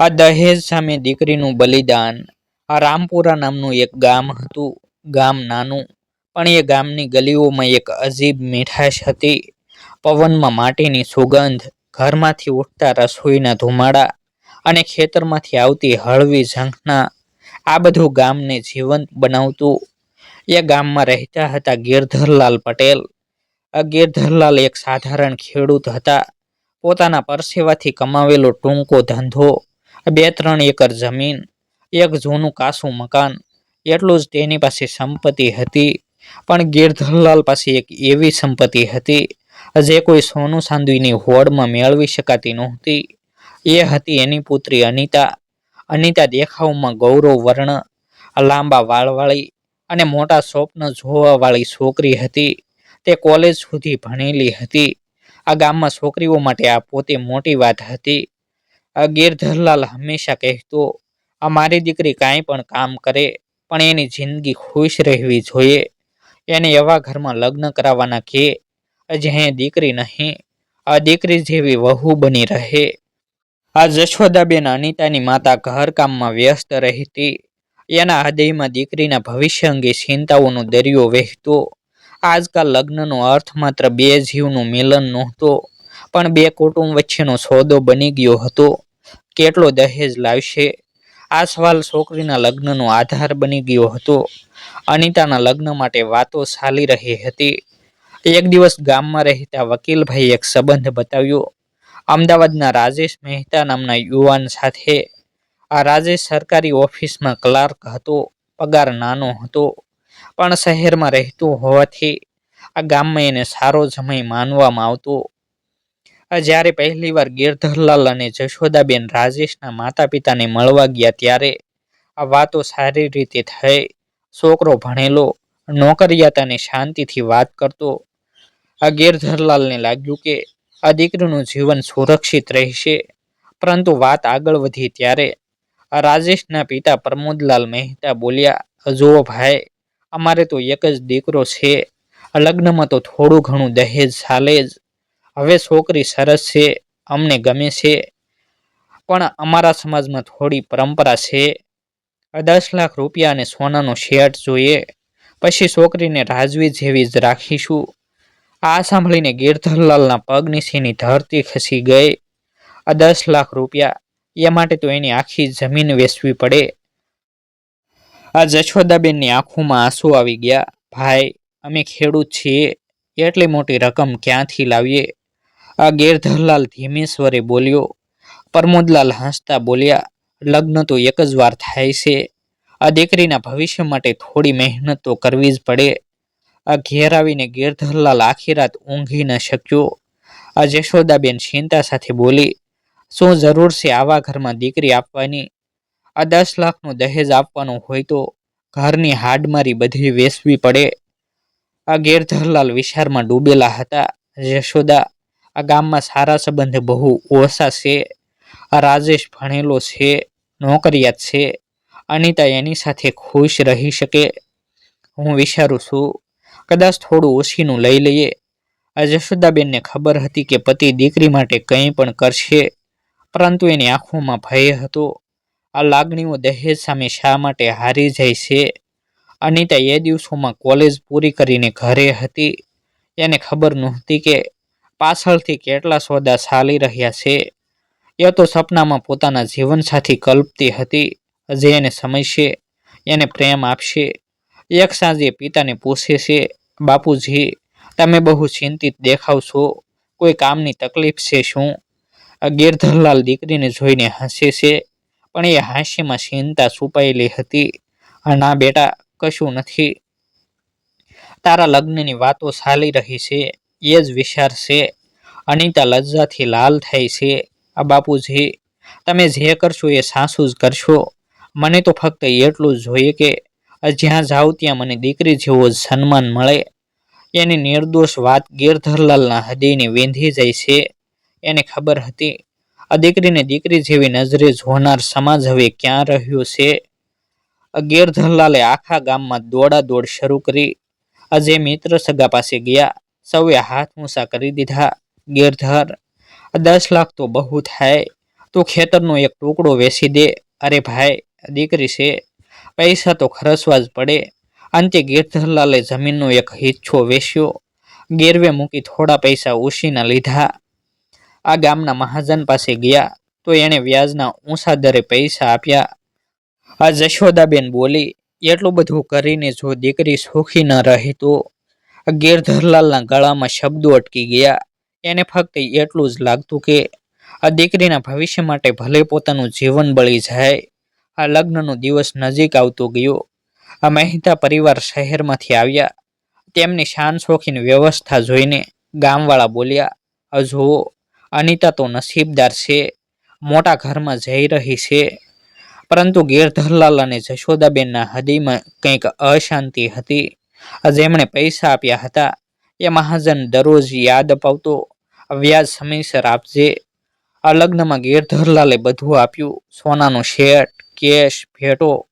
આ દહેજ સામે દીકરીનું બલિદાન. આ રામપુરા નામનું એક ગામ હતું, ગામ નાનું, પણ એ ગામની ગલીઓમાં એક અજીબ મીઠાશ હતી. પવનમાં માટીની સુગંધ, ઘરમાંથી ઉઠતા રસોઈના ધુમાડા અને ખેતરમાંથી આવતી હળવી ઝંખના, આ બધું ગામને જીવંત બનાવતું. એ ગામમાં રહેતા હતા ગિરધરલાલ પટેલ. આ ગિરધરલાલ એક સાધારણ ખેડૂત હતા. પોતાના પરસેવાથી કમાવેલો ટૂંકો ધંધો બે ત્રણ એકર જમીન, એક જૂનું કાસું મકાન, એટલું જ તેની પાસે સંપત્તિ હતી. પણ ગિરધરલાલ પાસે એક એવી સંપત્તિ હતી, જે કોઈ સોનું સાંદવીની હોડમાં મેળવી શકાતી નહોતી. એ હતી એની પુત્રી અનિતા. અનિતા દેખાવમાં ગૌરવ વર્ણ, લાંબા વાળવાળી અને મોટા સ્વપ્ન જોવાવાળી છોકરી હતી. તે કોલેજ સુધી ભણેલી હતી. આ ગામમાં છોકરીઓ માટે આ પોતે મોટી વાત હતી. આ ગેરધરલાલ હંમેશા કહેતો, આ મારી દીકરી કાંઈ પણ કામ કરે, પણ એની જિંદગી ખુશ રહેવી જોઈએ. એને એવા ઘરમાં લગ્ન કરાવવાના કે જ્યાં દીકરી નહીં. આ દીકરી જેવી વહુ બની રહે. આ જશોદાબેન અનિતાની માતા ઘરકામમાં વ્યસ્ત રહેતી. એના હૃદયમાં દીકરીના ભવિષ્ય અંગે ચિંતાઓનો દરિયો વહેતો. આજકાલ લગ્નનો અર્થ માત્ર બે જીવનું મિલન નહોતો. પણ બે કુટુંબ વચ્ચેનો સોદો બની ગયો હતો. કેટલો દહેજ લાવશે? આ સવાલ છોકરીના લગ્નનો આધાર બની ગયો હતો. અનિતાના લગ્ન માટે વાતો ચાલી રહી હતી. એક દિવસ ગામમાં રહેતા વકીલભાઈ એક સંબંધ બતાવ્યો. અમદાવાદના રાજેશ મહેતા નામના યુવાન સાથે. આ રાજેશ સરકારી ઓફિસમાં ક્લાર્ક હતો, પગાર નાનો હતો, પણ શહેરમાં રહેતું હોવાથી આ ગામમાં એને સારો જમાઈ માનવામાં આવતો. જ્યારે પહેલીવાર ગિરધરલાલ અને જશોદાબેન રાજેશના માતા પિતાને મળવા ગયા ત્યારે આ વાતો સારી રીતે થઈ. છોકરો ભણેલો નોકરિયાત અને શાંતિથી વાત કરતો. આ ગિરધરલાલને લાગ્યું કે આ દીકરીનું જીવન સુરક્ષિત રહેશે. પરંતુ વાત આગળ વધી ત્યારે આ રાજેશના પિતા પ્રમોદલાલ મહેતા બોલ્યા જુઓ ભાઈ, અમારે તો એક જ દીકરો છે. લગ્નમાં તો થોડું ઘણું દહેજ ચાલે જ. હવે છોકરી સરસ છે, અમને ગમે છે, પણ અમારા સમાજમાં થોડી પરંપરા છે. દસ લાખ રૂપિયા અને સોનાનો શેટ જોઈએ, પછી છોકરીને રાજવી જેવી જ રાખીશું. આ સાંભળીને ગિરધરલાલના પગ નીચેની ધરતી ખસી ગઈ. આ દસ લાખ રૂપિયા, એ માટે તો એની આખી જમીન વેચવી પડે. આ જશોદાબેનની આંખોમાં આંસુ આવી ગયા. ભાઈ, અમે ખેડૂત છીએ, એટલી મોટી રકમ ક્યાંથી લાવીએ? આ ગેરધરલાલ ધીમે સ્વરે બોલ્યો, પ્રમોદલાલ હસતા બોલ્યા, લગ્ન તો એક જ વાર થાય છે. આ દીકરીના ભવિષ્ય માટે થોડી મહેનત તો કરવી જ પડે. આ ઘેર આવીને ગેરધરલાલ આખી રાત ઊંઘી ન શક્યો. આ જશોદાબેન ચિંતા સાથે બોલી, શું જરૂર છે આવા ઘરમાં દીકરી આપવાની? આ દસ લાખનું દહેજ આપવાનું હોય તો ઘરની હાડમારી બધી વેસવી પડે. આ ગેરધરલાલ વિચારમાં ડૂબેલા હતા. જશોદા આ ગામમાં સારા સંબંધ બહુ ઓછા છે, આ રાજેશ ભણેલો છે, નોકરિયાત છે, અનિતા એની સાથે ખુશ રહી શકે. હું વિચારું છું, કદાચ થોડું ઓછીનું લઈ લઈએ. આ જશોદાબેનને ખબર હતી કે પતિ દીકરી માટે કંઈ પણ કરશે, પરંતુ એની આંખોમાં ભય હતો. આ લાગણીઓ દહેજ સામે શા માટે હારી જાય છે? અનિતા એ દિવસોમાં કોલેજ પૂરી કરીને ઘરે હતી. એને ખબર નહોતી કે પાછળથી કેટલા સોદા ચાલી રહ્યા છે? એ તો સપનામાં પોતાના જીવનસાથી કલ્પતી હતી જે એને સમજશે એને પ્રેમ આપશે. એક સાંજે પિતાને પૂછે છે, બાપુજી, તમે બહુ ચિંતિત દેખાવ છો, કોઈ કામની તકલીફ છે શું? ગિરધરલાલ દીકરીને જોઈને હસે છે, પણ એ હાસ્યમાં ચિંતા છુપાયેલી હતી. ના બેટા, કશું નથી. તારા લગ્નની વાતો ચાલી રહી છે. એ જ વિચારશે અનિતા લજ્જાથી લાલ થાય છે. આ બાપુજી, તમે જે કરશો એ સાસુ જ કરશો. મને તો ફક્ત એટલું જ જોઈએ કે જ્યાં જાઉં ત્યાં મને દીકરી જેવો જ સન્માન મળે. એની નિર્દોષ વાત ગેરધરલાલના હૃદયને વેંધી જાય છે. એને ખબર હતી, આ દીકરીને દીકરી જેવી નજરે જોનાર સમાજ હવે ક્યાં રહ્યો છે? ગેરધરલાલે આખા ગામમાં દોડા દોડ શરૂ કરી. આજે મિત્ર સગા પાસે ગયા સૌએ હાથ ઊંચા કરી દીધા. ગિરધર દસ લાખ તો બહુ થાય. તું ખેતરનો એક ટુકડો વેચી દે. અરે ભાઈ દીકરી છે. પૈસા તો ખર્ચવા જ પડે. અંતે ગિરધરલાલે જમીનનો એક હિચ્છો વેચ્યો. ગેરવે મૂકી થોડા પૈસા ઉછીના લીધા. આ ગામના મહાજન પાસે ગયા. તો એણે વ્યાજના ઊંચા દરે પૈસા આપ્યા. આ જશોદાબેન બોલી, એટલું બધું કરીને જો દીકરી સુખી ન રહી તો ગિરધરલાલના ગળામાં શબ્દો અટકી ગયા. એને ફક્ત એટલું જ લાગતું કે આ દીકરીના ભવિષ્ય માટે ભલે પોતાનું જીવન બળી જાય, આ લગ્નનો દિવસ નજીક આવતો ગયો. આ મહેતા પરિવાર શહેરમાંથી આવ્યા. તેમની શાન શોખીન વ્યવસ્થા જોઈને ગામવાળા બોલ્યા, "આ જુઓ, અનિતા તો નસીબદાર છે, મોટા ઘરમાં જઈ રહી છે. પરંતુ ગેરધરલાલ અને જશોદાબેનના હૃદયમાં કંઈક અશાંતિ હતી. જેમણે પૈસા આપ્યા હતા. એ મહાજન દરરોજ યાદ અપાવતો વ્યાજ સમયસર આપજે. આ લગ્નમાં ગેરધરલાલે બધું આપ્યું. સોનાનું શેટ કેશ, ભેટો.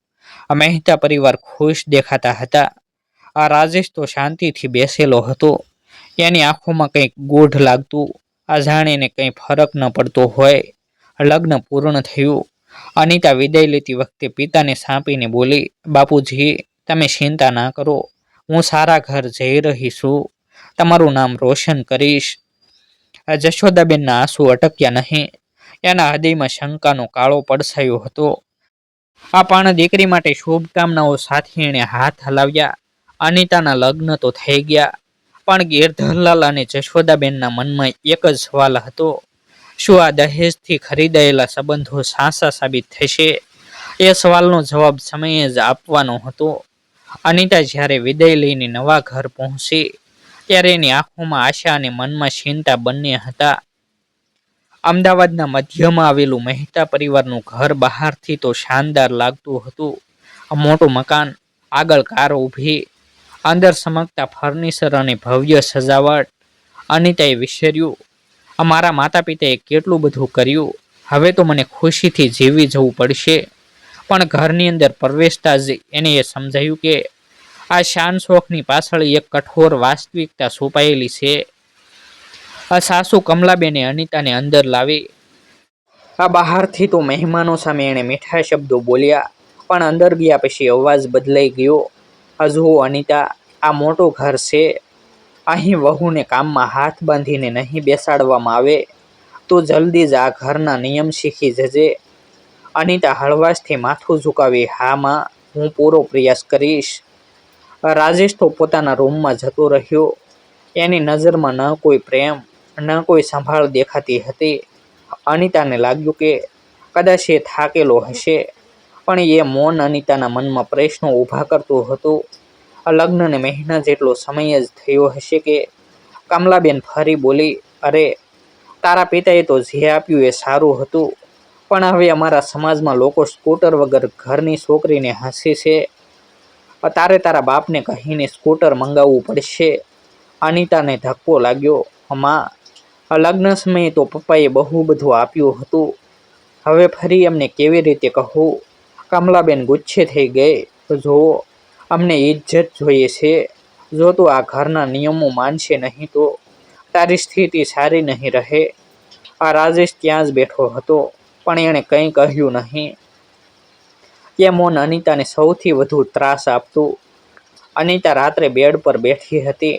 આ મહેતા પરિવાર ખુશ દેખાતા હતા. આ રાજેશ તો શાંતિથી બેસેલો હતો. એની આંખોમાં કંઈક ગૂઢ લાગતું. આ જાણીને કંઈ ફરક ન પડતો હોય. લગ્ન પૂર્ણ થયું. અનિતા વિદાય લેતી વખતે પિતાને સાંપીને બોલી, બાપુજી, તમે ચિંતા ના કરો. હું સારા ઘર જઈ રહી છું. તમારું નામ રોશન કરીશ. જશોદાબેનના આંસુ અટક્યા નહીં. એના હૃદયમાં શંકાનો કાળો પડછાયો હતો. આ પણ દીકરી માટે શુભકામનાઓ સાથે એણે હાથ હલાવ્યા. અનિતાના લગ્ન તો થઈ ગયા, પણ ગેરધરલાલ અને જશોદાબેનના મનમાં એક જ સવાલ હતો. શું આ દહેજથી ખરીદાયેલા સંબંધો સાસા સાબિત થશે? એ સવાલનો જવાબ સમયે જ આપવાનો હતો. અનિતા જ્યારે વિદાય લઈને નવા ઘર પહોંચી, ત્યારે એની આંખોમાં આશા અને મનમાં ચિંતા બંને હતા. અમદાવાદના મધ્યમાં આવેલું મહેતા પરિવારનું ઘર બહારથી તો શાનદાર લાગતું હતું. મોટું મકાન, આગળ કાર ઊભી, અંદર સમકતા ફર્નિચર અને ભવ્ય સજાવટ. અનિતાએ વિસર્યું અમારા માતા પિતાએ કેટલું બધું કર્યું. હવે તો મને ખુશીથી જીવી જવું પડશે. પણ ઘરની અંદર પ્રવેશતા જ એને એ સમજાયું કે આ શાન શોખની પાછળ એક કઠોર વાસ્તવિકતા છુપાયેલી છે. આ સાસુ કમલાબેને અનિતાને અંદર લાવી, આ બહારથી તો મહેમાનો સામે એણે મીઠા શબ્દો બોલ્યા, પણ અંદર ગયા પછી અવાજ બદલાઈ ગયો. હજુ અનિતા, આ મોટું ઘર છે. અહીં વહુને કામમાં હાથ બાંધીને નહીં બેસાડવામાં આવે. તો જલ્દી જ આ ઘરના નિયમ શીખી જજે. અનિતા હળવાશથી માથું ઝુકાવી હામાં હું પૂરો પ્રયાસ કરીશ. રાજેશ તો પોતાના રૂમમાં જતો રહ્યો. એની નજરમાં ન કોઈ પ્રેમ, ન કોઈ સંભાળ દેખાતી હતી. અનિતાને લાગ્યું કે કદાચ એ થાકેલો હશે, પણ એ મૌન અનિતાના મનમાં પ્રશ્નો ઊભા કરતું હતું. લગ્નને મહિના જેટલો સમય જ થયો હશે કે કમલાબેન ફરી બોલી, અરે, તારા પિતાએ તો જે આપ્યું એ સારું હતું. પણ હવે અમારા સમાજમાં લોકો સ્કૂટર વગર ઘરની છોકરીને હસે છે. તારે તારા બાપને કહીને સ્કૂટર મંગાવવું પડશે. અનિતાને ધક્કો લાગ્યો. અમા લગ્ન સમયે તો પપ્પાએ બહુ બધું આપ્યું હતું. હવે ફરી અમને કેવી રીતે કહું? કમલાબેન ગુચ્છે થઈ ગઈ. જો અમને ઇજ્જત જોઈએ છે. જો તું આ ઘરના નિયમો માનશે નહીં તો તારી સ્થિતિ સારી નહીં રહે. આ રાજેશ ત્યાં જ બેઠો હતો? પણ એણે કંઈ કહ્યું નહીં. એ મૌન અનિતાને સૌથી વધુ ત્રાસ આપતું. અનિતા રાત્રે બેડ પર બેઠી હતી.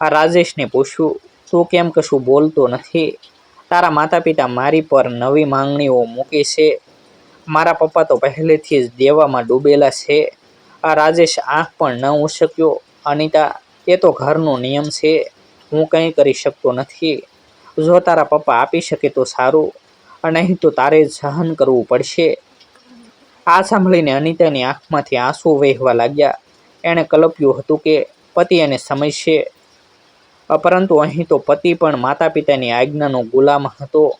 આ રાજેશને પૂછ્યું, તું કેમ કશું બોલતો નથી? તારા માતા પિતા મારી પર નવી માંગણીઓ મૂકે છે. મારા પપ્પા તો પહેલેથી જ દેવામાં ડૂબેલા છે. આ રાજેશ આંખ પણ ન ઉછક્યો. અનિતા, એ તો ઘરનો નિયમ છે. હું કંઈ કરી શકતો નથી. જો તારા પપ્પા આપી શકે તો સારું. નહીં તો તારે સહન કરવું પડશે. આ સાંભળીને અનિતાની આંખમાંથી આંસુ વહેવા લાગ્યા. એણે કલ્પ્યું હતું કે પતિ એને સમજશે. પરંતુ અહીં તો પતિ પણ માતા પિતાની આજ્ઞાનો ગુલામ હતો.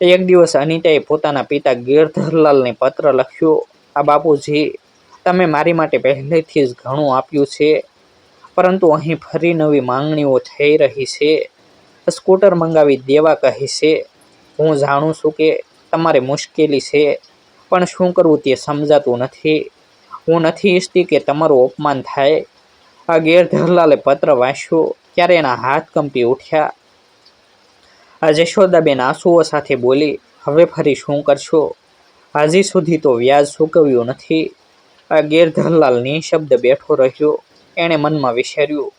એક દિવસ અનિતાએ પોતાના પિતા ગીરધરલાલને પત્ર લખ્યો, આ બાપુજી, તમે મારી માટે પહેલેથી જ ઘણું આપ્યું છે, પરંતુ અહીં ફરી નવી માંગણીઓ થઈ રહી છે. સ્કૂટર મંગાવી દેવા કહે છે. હું જાણું છું કે તમારે મુશ્કેલી છે, પણ શું કરવું તે સમજાતું નથી. હું નથી ઈચ્છતી કે તમારું અપમાન થાય. આ ગેરધરલાલે પત્ર વાંચ્યો, ત્યારે એના હાથ કંપી ઉઠ્યા. આ જશોદાબેન આંસુઓ સાથે બોલી, હવે ફરી શું કરશો? હજી સુધી તો વ્યાજ ચૂકવ્યું નથી. આ ગેરધરલાલ નિઃશબ્દ બેઠો રહ્યો, એણે મનમાં વિચાર્યું,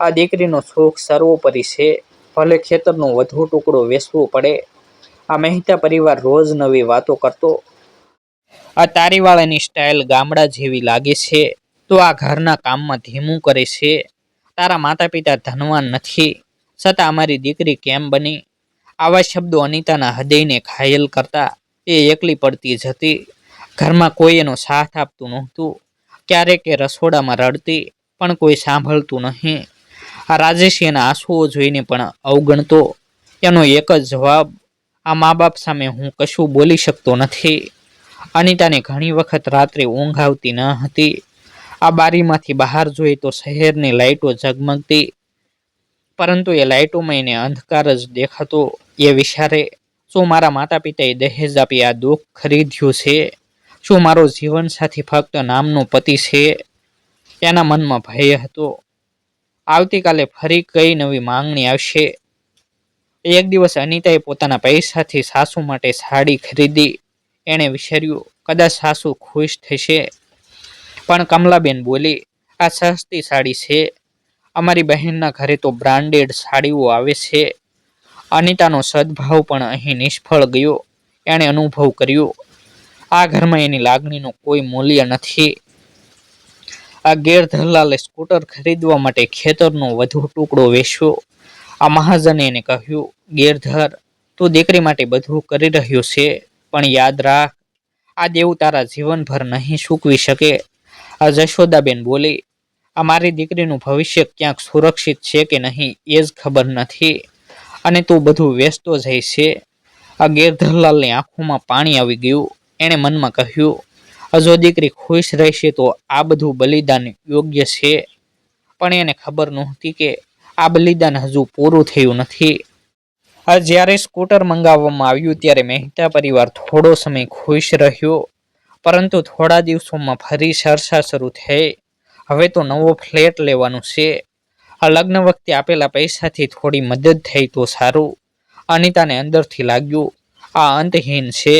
આ દીકરીનો સુખ સર્વોપરી છે. ભલે ખેતરનો વધુ ટુકડો વેચવો પડે આ મહેતા પરિવાર રોજ નવી વાતો કરતો. આ તારીવાળાની સ્ટાઇલ ગામડા જેવી લાગે છે. તો આ ઘરના કામમાં ધીમું કરે છે. તારા માતા પિતા ધનવાન નથી. છતાં અમારી દીકરી કેમ બની? આવા શબ્દો અનિતાના હૃદયને ઘાયલ કરતા એ એકલી પડતી જ હતી. ઘરમાં કોઈ એનો સાથ આપતું નહોતું. ક્યારેક એ રસોડામાં રડતી, પણ કોઈ સાંભળતું નહીં. આ રાજેશ એના આંસુઓ જોઈને પણ અવગણતો. એનો એક જ જવાબ આ મા બાપ સામે હું કશું બોલી શકતો નથી. અનિતાને ઘણી વખત રાત્રે ઊંઘ આવતી ન હતી. આ બારીમાંથી બહાર જોઈએ તો શહેરની લાઇટો ઝગમગતી, પરંતુ એ લાઇટોમાં એને અંધકાર જ દેખાતો. એ વિચારે, શું મારા માતા પિતાએ દહેજ આપી આ દુઃખ ખરીદ્યું છે? શું મારો જીવનસાથી ફક્ત નામનો પતિ છે? એના મનમાં ભય હતો. આવતીકાલે ફરી કઈ નવી માંગણી આવશે. એક દિવસ અનિતાએ પોતાના પૈસાથી સાસુ માટે સાડી ખરીદી. એણે વિચાર્યું, કદાચ સાસુ ખુશ થશે. પણ કમલાબેન બોલી, આ સસ્તી સાડી છે. અમારી બહેનના ઘરે તો બ્રાન્ડેડ સાડીઓ આવે છે. અનિતાનો સદભાવ પણ અહીં નિષ્ફળ ગયો. એણે અનુભવ કર્યો, આ ઘરમાં એની લાગણીનું કોઈ મૂલ્ય નથી. આ ગેરધલાલે સ્કૂટર ખરીદવા માટે ખેતરનો વધુ ટુકડો વેચ્યો આ મહાજને એને કહ્યું, ગેરધર, તું દીકરી માટે બધું કરી રહ્યો છે, પણ યાદ રાખ, આ દેવું તારા જીવનભર નહીં સૂકવી શકે. આ જશોદાબેન બોલી, આ મારી દીકરીનું ભવિષ્ય ક્યાંક સુરક્ષિત છે કે નહીં એ જ ખબર નથી. અને તું બધું વેચતો જાય છે. આ ગેરધરલાલની આંખોમાં પાણી આવી ગયું. એણે મનમાં કહ્યું જો દીકરી ખુશ રહેશે તો આ બધું બલિદાન યોગ્ય છે. પણ એને ખબર નહોતી કે આ બલિદાન હજુ પૂરું થયું નથી. આ જ્યારે સ્કૂટર મંગાવવામાં આવ્યું ત્યારે મહેતા પરિવાર થોડો સમય ખુશ રહ્યો, પરંતુ થોડા દિવસોમાં ફરી ચર્ચા શરૂ થઈ. હવે તો નવો ફ્લેટ લેવાનું છે. આ લગ્ન વખતે આપેલા પૈસાથી થોડી મદદ થઈ તો સારું. અનિતાને અંદરથી લાગ્યું, આ અંતહીન છે.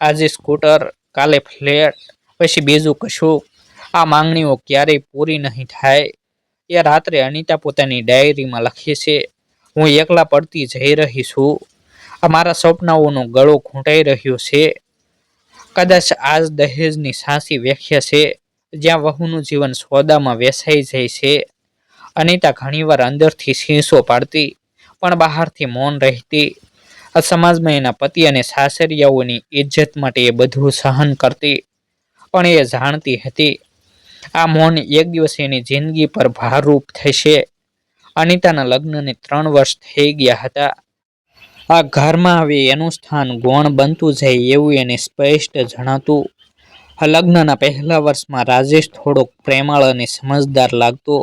આજે સ્કૂટર, કાલે ફ્લેટ, પછી બીજું કશું. આ માંગણીઓ ક્યારેય પૂરી નહીં થાય. એ રાત્રે અનિતા પોતાની ડાયરીમાં લખે છે, હું એકલા પડતી જઈ રહી છું. મારા સપનાઓનો ગળો ઘૂંટાઈ રહ્યો છે. કદાચ આજ દહેજની સાચી વ્યાખ્યા છે, જ્યાં વહુનું જીવન સોદામાં વેસાઈ જાય છે. અનિતા ઘણીવાર અંદરથી શીંસો પાડતી, પણ બહારથી મૌન રહેતી. આ સમાજમાં એના પતિ અને સાસરિયાઓની ઇજ્જત માટે એ બધું સહન કરતી, પણ એ જાણતી હતી. આ મૌન એક દિવસ એની જિંદગી પર ભારરૂપ થશે. અનિતાના લગ્નને ત્રણ વર્ષ થઈ ગયા હતા. આ ઘરમાં હવે એનું સ્થાન ગૌણ બનતું જાય એવું એને સ્પષ્ટ જણાતું. આ લગ્નના પહેલા વર્ષમાં રાજેશ થોડોક પ્રેમાળ અને સમજદાર લાગતો,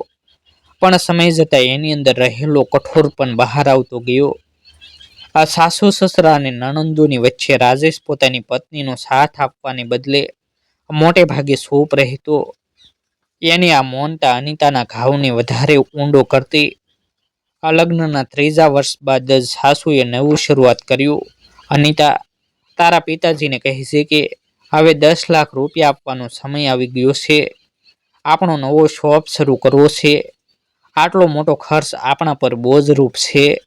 પણ સમય જતાં એની અંદર રહેલો કઠોર પણ બહાર આવતો ગયો. આ સાસુ, સસરા અને નણંદોની વચ્ચે રાજેશ પોતાની પત્નીનો સાથ આપવાને બદલે મોટે ભાગે સૂપ રહેતો. એની આ મૌનતા અનિતાના ઘાવને વધારે ઊંડો કરતી આ લગ્નના ત્રીજા વર્ષ બાદ જ સાસુએ નવું શરૂઆત કર્યું. અનિતા તારા પિતાજીને કહે છે કે, હવે દસ લાખ રૂપિયા આપવાનો સમય આવી ગયો છે. આપણો નવો શોપ શરૂ કરવો છે. આટલો મોટો ખર્ચ આપણા પર બોજરૂપ છે.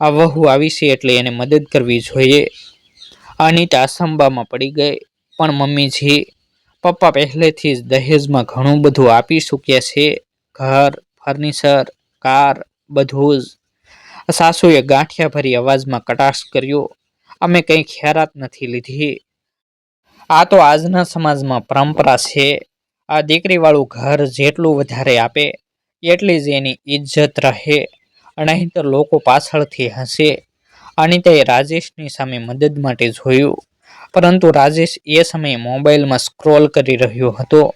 આ વહુ આવી છે એટલે એને મદદ કરવી જોઈએ. અનિતા અસંભામાં પડી ગઈ, પણ મમ્મીજી પપ્પા પહેલેથી જ દહેજમાં ઘણું બધું આપી ચૂક્યા છે. ઘર, ફર્નિચર, કાર, બધું જ. સાસુએ ગાંઠિયાભરી અવાજમાં કટાક્ષ કર્યો. અમે કંઈ ખ્યારાત નથી લીધી. આ તો આજના સમાજમાં પરંપરા છે. આ દીકરીવાળું ઘર જેટલું વધારે આપે, એટલી જ એની ઇજ્જત રહે. નહીંતર લોકો પાછળથી હસે. અનિતાએ રાજેશની સામે મદદ માટે જોયું. પરંતુ રાજેશ એ સમયે મોબાઈલમાં સ્ક્રોલ કરી રહ્યો હતો.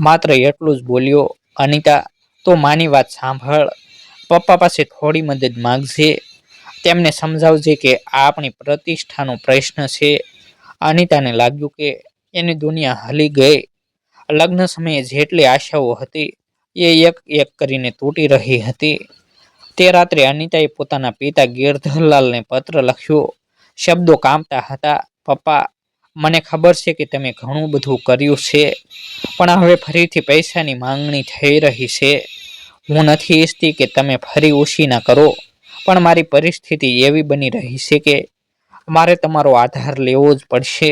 માત્ર એટલું જ બોલ્યો, અનિતા, તો માની વાત સાંભળ. પપ્પા પાસે થોડી મદદ માગજે. તેમને સમજાવજે કે આ આપણી પ્રતિષ્ઠાનો પ્રશ્ન છે. અનિતાને લાગ્યું કે એની દુનિયા હલી ગઈ. લગ્ન સમયે જેટલી આશાઓ હતી, એ એક એક કરીને તૂટી રહી હતી. તે રાત્રે અનિતાએ પોતાના પિતા ગિરધરલાલને પત્ર લખ્યો. શબ્દો કામતા હતા, પપ્પા મને ખબર છે કે તમે ઘણું બધું કર્યું છે, પણ હવે ફરીથી પૈસાની માંગણી થઈ રહી છે. હું નથી ઈચ્છતી કે તમે ફરી ઉશીના કરો, પણ મારી પરિસ્થિતિ એવી બની રહી છે કે મારે તમારો આધાર લેવો જ પડશે.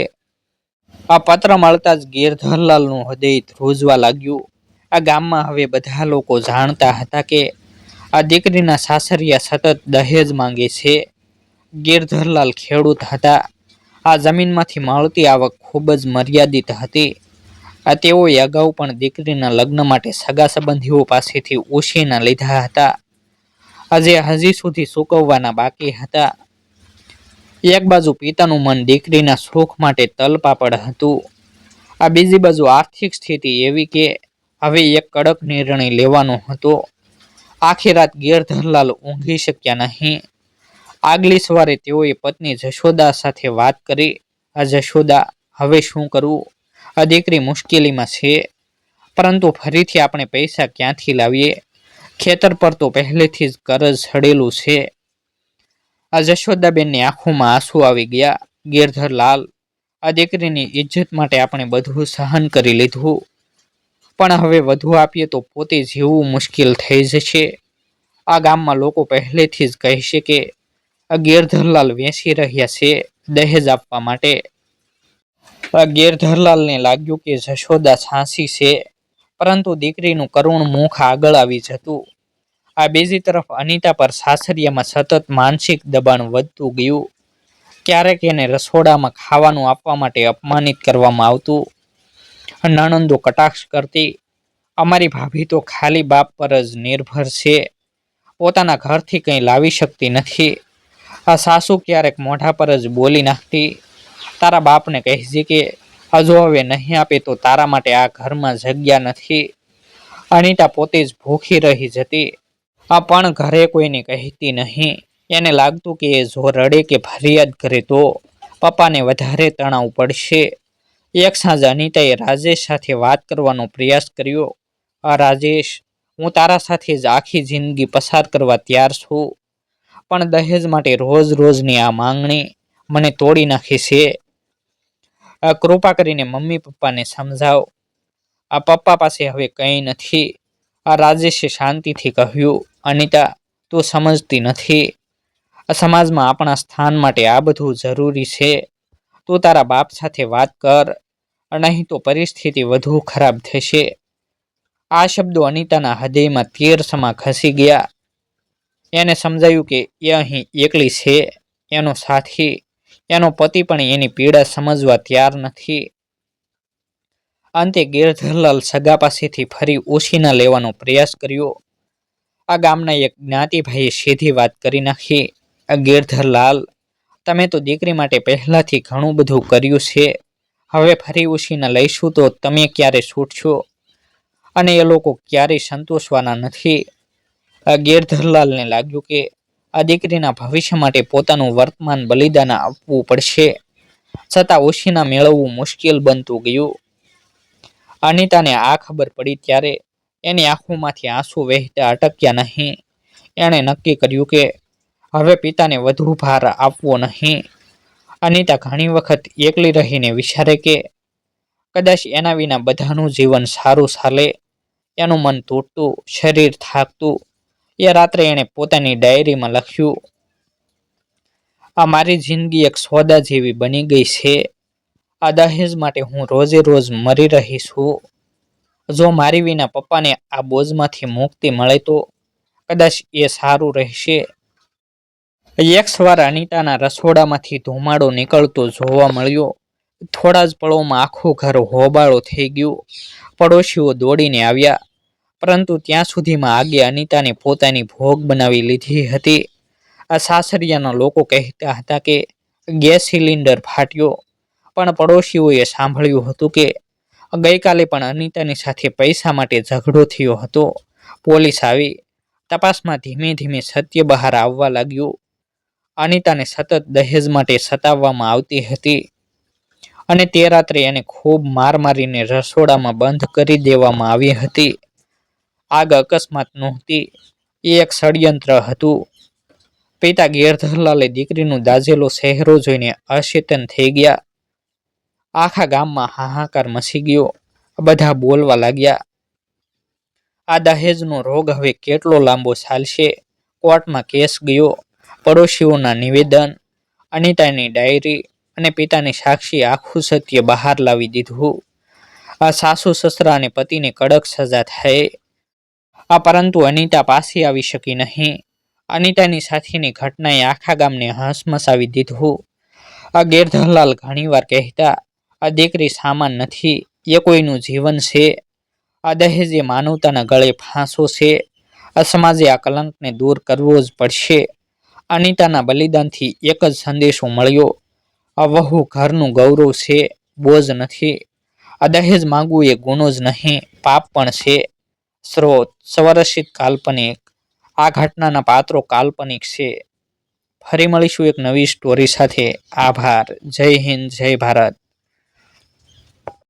આ પત્ર મળતા જ ગેરધરલાલનું હૃદય ધ્રુજવા લાગ્યું. આ ગામમાં હવે બધા લોકો જાણતા હતા કે આ દીકરીના સાસરિયા સતત દહેજ માંગે છે. ગેરધરલાલ ખેડૂત હતા. આ જમીનમાંથી મળતી આવક ખૂબ જ મર્યાદિત હતી. આ તેઓએ અગાઉ પણ દીકરીના લગ્ન માટે સગા સંબંધીઓ પાસેથી ઉછીના લીધા હતા. આજે હજી સુધી ચૂકવવાના બાકી હતા. એક બાજુ પિતાનું મન દીકરીના સુખ માટે તલપાપડ હતું. આ બીજી બાજુ આર્થિક સ્થિતિ એવી કે હવે એક કડક નિર્ણય લેવાનો હતો. આખી રાત ગેરધનલાલ ઊંઘી શક્યા નહીં. આગલી સવારે તેઓએ પત્ની જશોદા સાથે વાત કરી. આ જશોદા, હવે શું કરવું? આ દીકરી મુશ્કેલીમાં છે, પરંતુ ફરીથી આપણે પૈસા ક્યાંથી લાવીએ? ખેતર પર તો પહેલેથી જ કરજ ચડેલું છે. આ જશોદાબેનની આંખોમાં આંસુ આવી ગયા. ગિરધરલાલ આ દીકરીની ઇજ્જત માટે આપણે બધું સહન કરી લીધું. પણ હવે વધુ આપીએ તો પોતે જીવવું મુશ્કેલ થઈ જશે. આ ગામમાં લોકો પહેલેથી જ કહેશે કે ગિરધરલાલ વેચી રહ્યા છે દહેજ આપવા માટે. ગિરધરલાલને લાગ્યું કે જશોદા છાંસી છે, પરંતુ દીકરીનું કરુણ મુખ આગળ આવી જતું. આ બીજી તરફ અનિતા પર સાસરિયામાં સતત માનસિક દબાણ વધતું ગયું. ક્યારેક એને રસોડામાં ખાવાનું આપવા માટે અપમાનિત કરવામાં આવતું. નણંદો કટાક્ષ કરતી, અમારી ભાભી તો ખાલી બાપ પર જ નિર્ભર છે. પોતાના ઘરથી કંઈ લાવી શકતી નથી. આ સાસુ ક્યારેક મોઢા પર જ બોલી નાખતી, તારા બાપને કહેજે કે હજુ હવે નહીં આપે તો તારા માટે આ ઘરમાં જગ્યા નથી. અનિતા પોતે જ ભૂખી રહી જતી. આ પણ ઘરે કોઈને કહેતી નહીં. એને લાગતું કે એ જો રડે કે ફરિયાદ કરે તો પપ્પાને વધારે તણાવ પડશે. એક સાંજ અનિતાએ રાજેશ સાથે વાત કરવાનો પ્રયાસ કર્યો. આ રાજેશ, હું તારા સાથે જ આખી જિંદગી પસાર કરવા તૈયાર છું. પણ દહેજ માટે રોજ રોજની આ માંગણી મને તોડી નાખી છે. કૃપા કરીને મમ્મી પપ્પાને સમજાવ. આ પપ્પા પાસે હવે કંઈ નથી. આ રાજેશે શાંતિથી કહ્યું, અનિતા, તું સમજતી નથી. સમાજમાં આપણા સ્થાન માટે આ બધું જરૂરી છે. તું તારા બાપ સાથે વાત કર, નહીં તો પરિસ્થિતિ વધુ ખરાબ થશે. આ શબ્દો અનિતાના હૃદયમાં તીર સમા ખસી ગયા. એને સમજાયું કે એ અહીં એકલી છે, એનો સાથી, એનો પતિ પણ એની પીડા સમજવા તૈયાર નથી. અંતે ગિરધરલાલ સગા પાસેથી ફરી ઓછીના લેવાનો પ્રયાસ કર્યો. આ ગામના એક જ્ઞાતિભાઈએ સીધી વાત કરી નાખી. ગિરધરલાલ, તમે તો દીકરી માટે પહેલાથી ઘણું બધું કર્યું છે. હવે ફરી ઉછીના લઈશું તો તમે ક્યારે છૂટશો? અને એ લોકો ક્યારેય સંતોષવાના નથી. ગિરધરલાલને લાગ્યું કે આ દીકરીના ભવિષ્ય માટે પોતાનું વર્તમાન બલિદાન આપવું પડશે. છતાં ઓશીના મેળવવું મુશ્કેલ બનતું ગયું. અનિતાને આ ખબર પડી ત્યારે એની આંખોમાંથી આંસુ વહેતા અટક્યા નહીં. એણે નક્કી કર્યું કે હવે પિતાને વધુ ભાર આપવો નહીં. અનિતા ઘણી વખત એકલી રહીને વિચારે કે કદાચ એના વિના બધાનું જીવન સારું ચાલે. એનું મન તૂટતું, શરીર થાકતું એ રાત્રે એણે પોતાની ડાયરીમાં લખ્યું આ મારી જિંદગી એક સોદા જેવી બની ગઈ છે. આ દહેજ માટે હું રોજે રોજ મરી રહી છું. જો મારી વિના પપ્પાને આ બોજમાંથી મુક્તિ મળે તો કદાચ એ સારું રહેશે. એક સવાર અનિતાના રસોડામાંથી ધુમાડો નીકળતો જોવા મળ્યો. થોડા જ પળોમાં આખું ઘર હોબાળો થઈ ગયું. પડોશીઓ દોડીને આવ્યા. પરંતુ ત્યાં સુધીમાં આગે અનિતાને પોતાની ભોગ બનાવી લીધી હતી. આ સાસરિયાના લોકો કહેતા હતા કે ગેસ સિલિન્ડર ફાટ્યો, પણ પડોશીઓએ સાંભળ્યું હતું કે ગઈકાલે પણ અનિતાની સાથે પૈસા માટે ઝઘડો થયો હતો. પોલીસ આવી, તપાસમાં ધીમે ધીમે સત્ય બહાર આવવા લાગ્યું. અનિતાને સતત દહેજ માટે સતાવવામાં આવતી હતી અને તે રાત્રે એને ખૂબ માર મારીને રસોડામાં બંધ કરી દેવામાં આવી હતી. આગ અકસ્માત નહોતી એ એક ષડયંત્ર હતું. પિતા ગેરધરલાલે દીકરીનું દાઝેલો શહેરો જોઈને અચેતન થઈ ગયા. આખા ગામમાં હાહાકાર મસી ગયો. બધા બોલવા લાગ્યા. આ દહેજનો રોગ હવે કેટલો લાંબો ચાલશે? કોર્ટમાં કેસ ગયો. પડોશીઓના નિવેદન, અનિતાની ડાયરી અને પિતાની સાક્ષી આખું સત્ય બહાર લાવી દીધું. આ સાસુ સસરા અને પતિને કડક સજા થઈ આ પરંતુ અનિતા પાસે આવી શકી નહીં. અનિતાની સાથેની ઘટનાએ આખા ગામને હસમસાવી દીધું. આ ગિરધરલાલ ઘણીવાર કહેતા, આ દીકરી સામાન નથી, એ કોઈનું જીવન છે. આ દહેજ એ માનવતાના ગળે ફાંસો છે. આ સમાજે આ કલંકને દૂર કરવો જ પડશે. અનિતાના બલિદાનથી એક જ સંદેશો મળ્યો, આ વહુ ઘરનું ગૌરવ છે, બોજ નથી. આ દહેજ માંગવું એ ગુનો જ નહીં, પાપ પણ છે. સ્રોત સ્વરસિત કાલ્પનિક. આ ઘટનાના પાત્રો કાલ્પનિક છે. ફરી મળીશું એક નવી સ્ટોરી સાથે. આભાર. જય હિન્દ, જય ભારત.